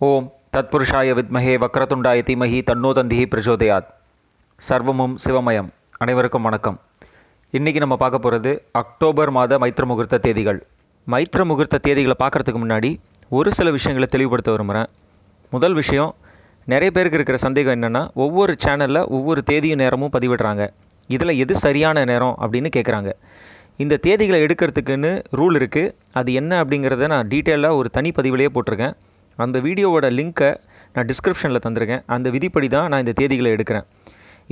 ஓம் தத்புருஷாய வித்மகே வக்ரதுண்டாய தீமஹி தன்னோ தந்திஹி பிரச்சோதயாத் சர்வமும் சிவமயம் அனைவருக்கும் வணக்கம் இன்றைக்கி நம்ம பார்க்க போகிறது அக்டோபர் மாத மைத்திர முகூர்த்த தேதிகள் மைத்திர முகூர்த்த தேதிகளை பார்க்குறதுக்கு முன்னாடி ஒரு சில விஷயங்களை தெளிவுபடுத்த விரும்புகிறேன் முதல் விஷயம் நிறைய பேருக்கு இருக்கிற சந்தேகம் என்னென்னா ஒவ்வொரு சேனலில் ஒவ்வொரு தேதியும் நேரமும் பதிவிடுறாங்க இதில் எது சரியான நேரம் அப்படின்னு கேட்குறாங்க இந்த தேதிகளை எடுக்கிறதுக்குன்னு ரூல் இருக்குது அது என்ன அப்படிங்கிறத நான் டீட்டெயிலாக ஒரு தனி பதிவிலேயே போட்டிருக்கேன் அந்த வீடியோவோட லிங்க்கை நான் டிஸ்கிரிப்ஷனில் தந்திருக்கேன். அந்த விதிப்படி தான் நான் இந்த தேதிகளை எடுக்கிறேன்.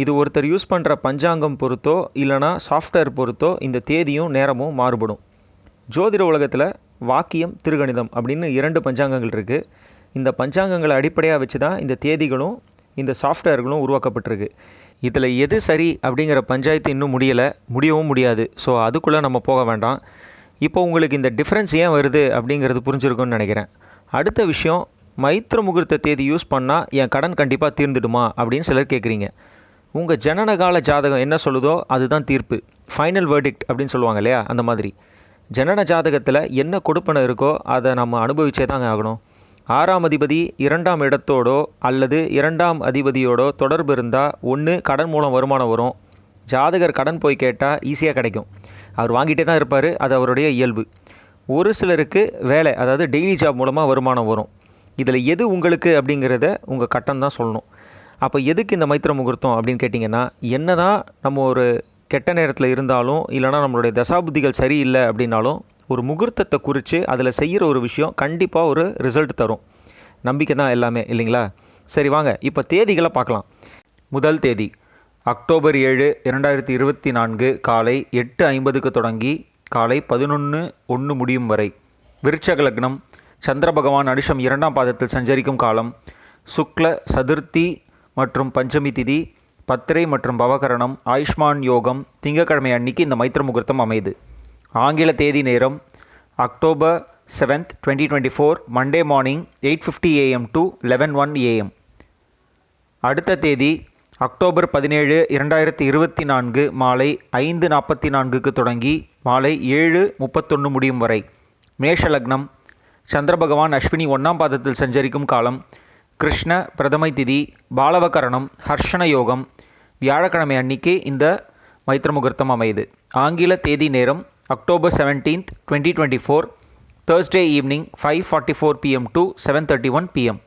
இது ஒருத்தர் யூஸ் பண்ணுற பஞ்சாங்கம் பொறுத்தோ இல்லைனா சாஃப்ட்வேர் பொறுத்தோ இந்த தேதியும் நேரமும் மாறுபடும். ஜோதிட உலகத்தில் வாக்கியம் திருகணிதம் அப்படின்னு இரண்டு பஞ்சாங்கங்கள் இருக்குது இந்த பஞ்சாங்கங்களை அடிப்படையாக வச்சு தான் இந்த தேதிகளும் இந்த சாஃப்ட்வேர்களும் உருவாக்கப்பட்டிருக்கு. இதில் எது சரி அப்படிங்கிற பஞ்சாயத்து இன்னும் முடியலை. முடியவும் முடியாது. ஸோ அதுக்குள்ளே நம்ம போக வேண்டாம். இப்போ உங்களுக்கு இந்த டிஃப்ரென்ஸ் ஏன் வருது அப்படிங்கிறது புரிஞ்சிருக்கும்னு நினைக்கிறேன். அடுத்த விஷயம் மைத்திர முகூர்த்த தேதி யூஸ் பண்ணால் என் கடன் கண்டிப்பாக தீர்ந்துடுமா அப்படின்னு சிலர் கேட்குறீங்க உங்கள் ஜனனகால ஜாதகம் என்ன சொல்லுதோ அதுதான் தீர்ப்பு. ஃபைனல் வேர்டிக்ட் அப்படின்னு சொல்லுவாங்க இல்லையா அந்த மாதிரி. ஜனன ஜாதகத்தில் என்ன கொடுப்பனை இருக்கோ அதை நம்ம அனுபவிச்சே தாங்க ஆகணும். ஆறாம் அதிபதி இரண்டாம் இடத்தோடோ அல்லது இரண்டாம் அதிபதியோடோ தொடர்பு இருந்தால் ஒன்று கடன் மூலம் வருமானம் வரும். ஜாதகர் கடன் போய் கேட்டால் ஈஸியாக கிடைக்கும். அவர் வாங்கிட்டே தான் இருப்பார் அது அவருடைய இயல்பு. ஒரு சிலருக்கு வேலை அதாவது டெய்லி ஜாப் மூலமாக வருமானம் வரும். இதில் எது உங்களுக்கு அப்படிங்கிறத உங்கள் கட்டம் தான் சொல்லணும். அப்போ எதுக்கு இந்த மைத்திர முகூர்த்தம் அப்படின்னு கேட்டிங்கன்னா என்ன தான் நம்ம ஒரு கெட்ட நேரத்தில் இருந்தாலும் இல்லைனா நம்மளுடைய தசாபுத்திகள் சரியில்லை அப்படின்னாலும் ஒரு முகூர்த்தத்தை குறித்து அதில் செய்கிற ஒரு விஷயம் கண்டிப்பாக ஒரு ரிசல்ட் தரும். நம்பிக்கை தான் எல்லாமே இல்லைங்களா? சரி வாங்க. இப்போ தேதிகளை பார்க்கலாம். முதல் தேதி அக்டோபர் ஏழு இரண்டாயிரத்தி இருபத்தி நான்கு காலை எட்டு ஐம்பதுக்கு தொடங்கி காலை பதினொன்று ஒன்று முடியும் வரை. விருட்சக லக்னம். சந்திர பகவான் அனுஷம் இரண்டாம் பாதத்தில் சஞ்சரிக்கும் காலம். சுக்ல சதுர்த்தி மற்றும் பஞ்சமி திதி பத்திரை மற்றும் பவகரணம் ஆயுஷ்மான் யோகம் திங்கக்கிழமை அன்னைக்கு இந்த மைத்திர முகூர்த்தம் அமையுது ஆங்கில தேதி நேரம் October seventh twenty twenty four Monday morning eight fifty AM to eleven one AM அடுத்த தேதி அக்டோபர் பதினேழு இரண்டாயிரத்தி இருபத்தி நான்கு மாலை ஐந்து நாற்பத்தி நான்குக்கு தொடங்கி மாலை ஏழு முப்பத்தொன்று முடியும் வரை. மேஷ லக்னம் சந்திர பகவான் அஸ்வினி ஒன்றாம் பாதத்தில் சஞ்சரிக்கும் காலம் கிருஷ்ண பிரதமை திதி பாலவகரணம் ஹர்ஷண யோகம் வியாழக்கிழமை அன்னைக்கு இந்த மைத்திர முகூர்த்தம் அமையுது. ஆங்கில தேதி நேரம் October seventeenth twenty twenty four Thursday evening five forty four PM to seven thirty one PM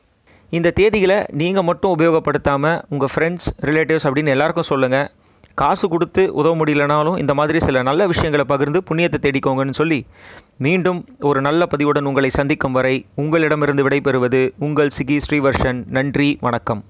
இந்த தேதிகளை நீங்கள் மட்டும் உபயோகப்படுத்தாமல் உங்கள் ஃப்ரெண்ட்ஸ் ரிலேட்டிவ்ஸ் அப்படின்னு எல்லாருக்கும் சொல்லுங்கள் காசு கொடுத்து உதவ முடியலனாலும் இந்த மாதிரி சில நல்ல விஷயங்களை பகிர்ந்து புண்ணியத்தை தேடிக்கோங்கன்னு சொல்லி மீண்டும் ஒரு நல்ல பதிவுடன் உங்களை சந்திக்கும் வரை உங்களிடமிருந்து விடைபெறுவது உங்கள் சிகி ஸ்ரீவர்ஷன். நன்றி வணக்கம்.